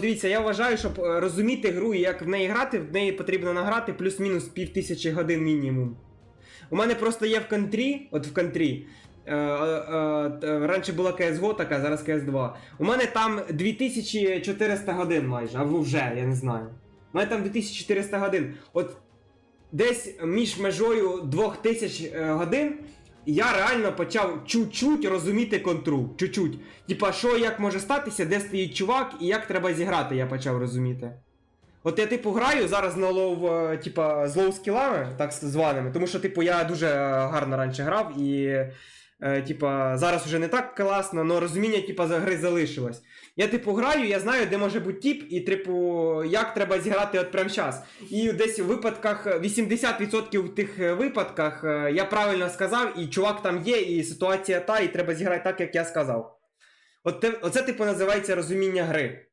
Дивіться, я вважаю, щоб е, розуміти гру і як в неї грати, в неї потрібно награти плюс-мінус пів тисячі годин мінімум. У мене просто є в контрі, от в контрі. Е, е, раніше була CSGO така, зараз CS2. У мене там 2400 годин майже, або вже, я не знаю. У мене там 2400 годин. От десь між межою 2000 е, годин я реально почав чуть-чуть розуміти контру. Чуть-чуть. Типа, що як може статися, де стоїть чувак і як треба зіграти, я почав розуміти. От я, типу, граю зараз на лоу, е, типа, з лоу скілами, так званими, тому що, типу, я дуже гарно раніше грав і. Е, типа, зараз вже не так класно, але розуміння, типа, за гри залишилось. Я, типу, граю, я знаю, де може бути тіп, і, типу, як треба зіграти от прямо зараз. І десь у випадках 80% в тих е, випадках е, я правильно сказав, і чувак там є, і ситуація та, і треба зіграти так, як я сказав. От оце, типу, називається розуміння гри.